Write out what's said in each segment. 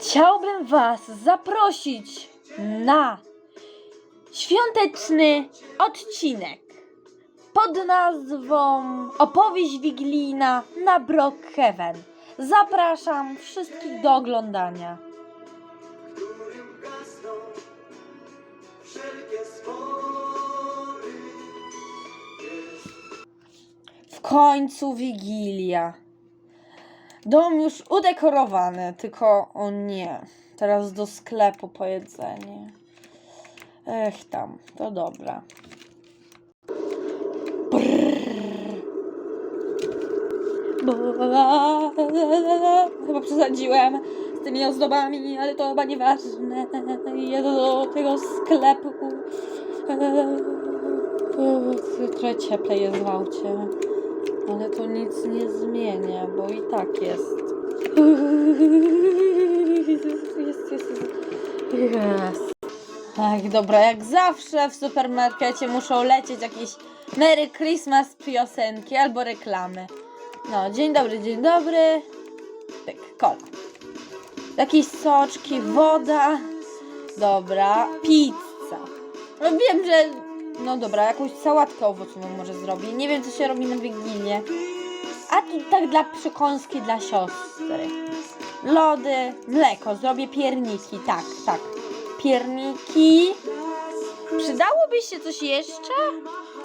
Chciałbym Was zaprosić na świąteczny odcinek pod nazwą Opowieść Wigilijna na Brookhaven. Zapraszam wszystkich do oglądania. W końcu Wigilia. Dom już udekorowany, tylko o nie. Teraz do sklepu po jedzenie. Ech tam, to dobra. Chyba przesadziłem z tymi ozdobami, ale to chyba nieważne. Jedę do tego sklepu. Trochę cieplej jest w aucie. Ale to nic nie zmienia, bo i tak jest. Jest, jest, jest. Ach, dobra, jak zawsze w supermarkecie muszą lecieć jakieś Merry Christmas piosenki albo reklamy. No, dzień dobry, dzień dobry. Pyk, kola. Jakieś soczki, woda. Dobra, pizza. No wiem, że... No dobra, jakąś sałatkę owocową może zrobię. Nie wiem, co się robi na Wigilię. A tu tak dla przekąski dla siostry. Lody, mleko, zrobię pierniki, tak, tak. Pierniki. Przydałoby się coś jeszcze?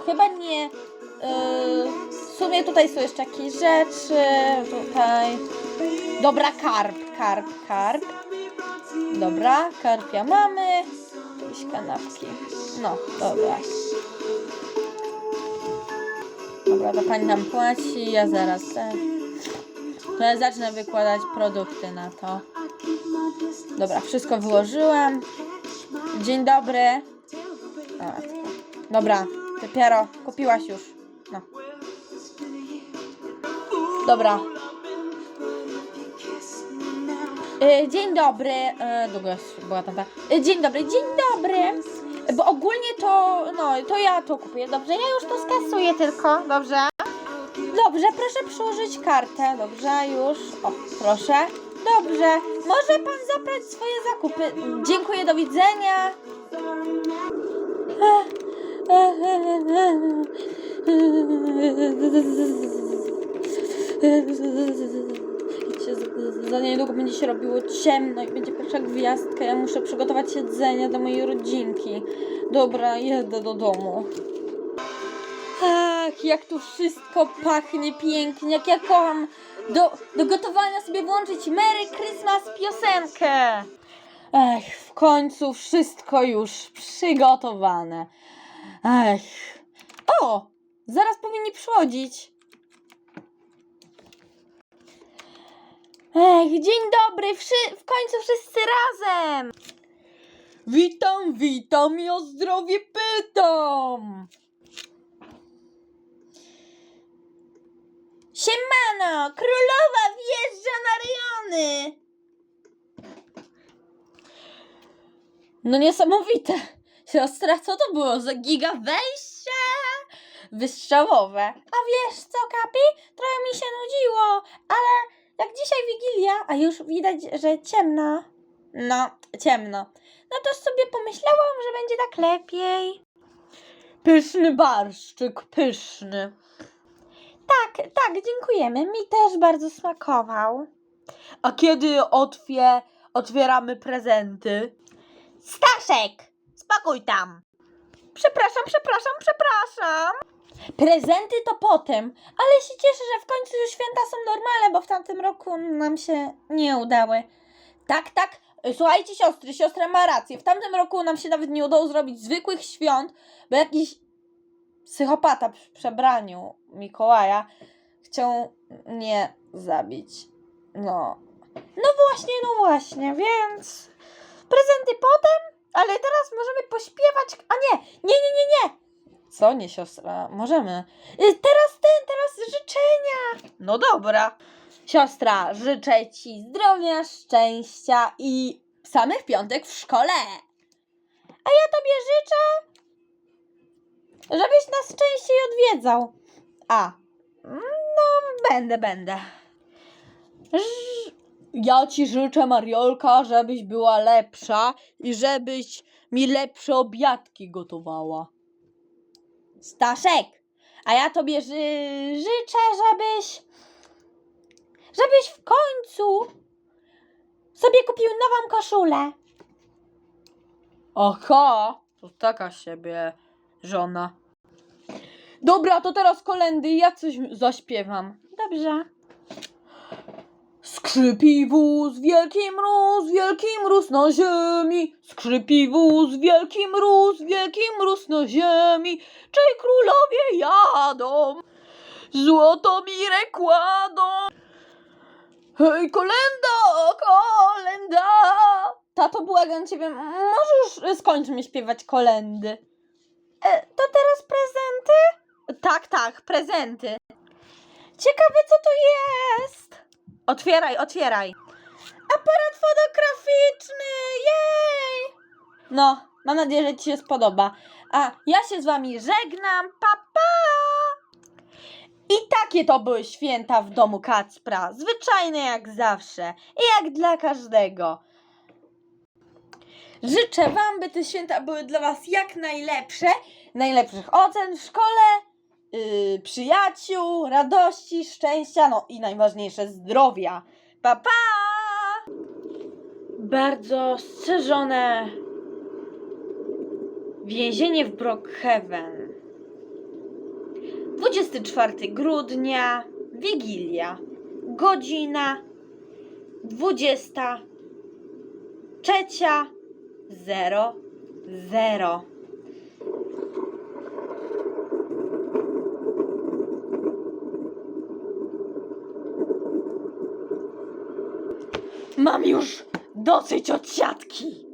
Chyba nie. Yy, w sumie tutaj są jeszcze jakieś rzeczy. Tutaj. Dobra, karp, karp, karp. Dobra, karpia mamy. Jakieś kanapki. No, dobra. Dobra, to pani nam płaci, ja zaraz te. To ja zacznę wykładać produkty na to. Dobra, wszystko wyłożyłem. Dzień dobry. A, matko. Dobra, dopiero kupiłaś już. No. Dobra. Y, Dzień dobry. y, Długo była tamta. Y, Dzień dobry, dzień dobry. Bo ogólnie to, no, to ja to kupuję. Dobrze, ja już to skasuję tylko. Dobrze. Dobrze, proszę przyłożyć kartę. Dobrze, już. O, proszę. Dobrze. Może pan zabrać swoje zakupy. Dziękuję, do widzenia. Się robiło ciemno i będzie pierwsza gwiazdka. Ja muszę przygotować jedzenie do mojej rodzinki. Dobra, jedę do domu. Ach, jak tu wszystko pachnie pięknie, jak ja kocham do, do gotowania sobie włączyć Merry Christmas piosenkę. Ech, w końcu wszystko już przygotowane. Ech. O! Zaraz powinni przychodzić. Ech, dzień dobry, wszy- w końcu wszyscy razem. Witam, witam i o zdrowie pytam. Siemano, królowa wjeżdża na rejony. No niesamowite. Siostra, co to było za giga wejście? Wystrzałowe. A wiesz co, Kapi? Trochę mi się nudziło, ale jak dzisiaj Wigilia, a już widać, że ciemno. No, ciemno. No to sobie pomyślałam, że będzie tak lepiej. Pyszny barszczyk, pyszny. Tak, tak, dziękujemy. Mi też bardzo smakował. A kiedy otwie, otwieramy prezenty? Staszek! Spokój tam! Przepraszam, przepraszam, przepraszam. Prezenty to potem, ale się cieszę, że w końcu już święta są normalne, bo w tamtym roku nam się nie udały. Tak, tak. Słuchajcie siostry, siostra ma rację. W tamtym roku nam się nawet nie udało zrobić zwykłych świąt, bo jakiś psychopata w przebraniu Mikołaja chciał mnie zabić. No. No właśnie, no właśnie, więc prezenty potem, ale teraz możemy pośpiewać. A nie, nie, nie, nie, nie. Co nie, siostra? Możemy. Y, Teraz ten, teraz życzenia. No dobra. Siostra, życzę ci zdrowia, szczęścia i samych piątek w szkole. A ja tobie życzę, żebyś nas częściej odwiedzał. A, no będę, będę. Ja ci życzę, Mariolka, żebyś była lepsza i żebyś mi lepsze obiadki gotowała. Staszek, a ja tobie ży- życzę, żebyś. żebyś w końcu sobie kupił nową koszulę. Aha, to taka siebie żona. Dobra, to teraz kolendy, ja coś zaśpiewam. Dobrze. Skrzypi wóz, wielki mróz, wielki mróz na ziemi. Skrzypi wóz, wielki mróz, wielki mróz na ziemi. Czej królowie jadą, złoto mirę kładą. Hej, kolenda, kolenda. Tato, błagam ciebie, możesz skończ mi śpiewać kolendy. E, to teraz prezenty? Tak, tak, prezenty. Ciekawe, co to jest. Otwieraj, otwieraj. Aparat fotograficzny, jej! No, mam nadzieję, że Ci się spodoba. A ja się z Wami żegnam, pa pa! I takie to były święta w domu Kacpra. Zwyczajne jak zawsze i jak dla każdego. Życzę Wam, by te święta były dla Was jak najlepsze. Najlepszych ocen w szkole, yy, przyjaciół, radości, szczęścia, no i najważniejsze zdrowia. Pa, pa! Bardzo strzeżone więzienie w Brookhaven. 24 grudnia, Wigilia, godzina 20, Mam już dosyć od siatki.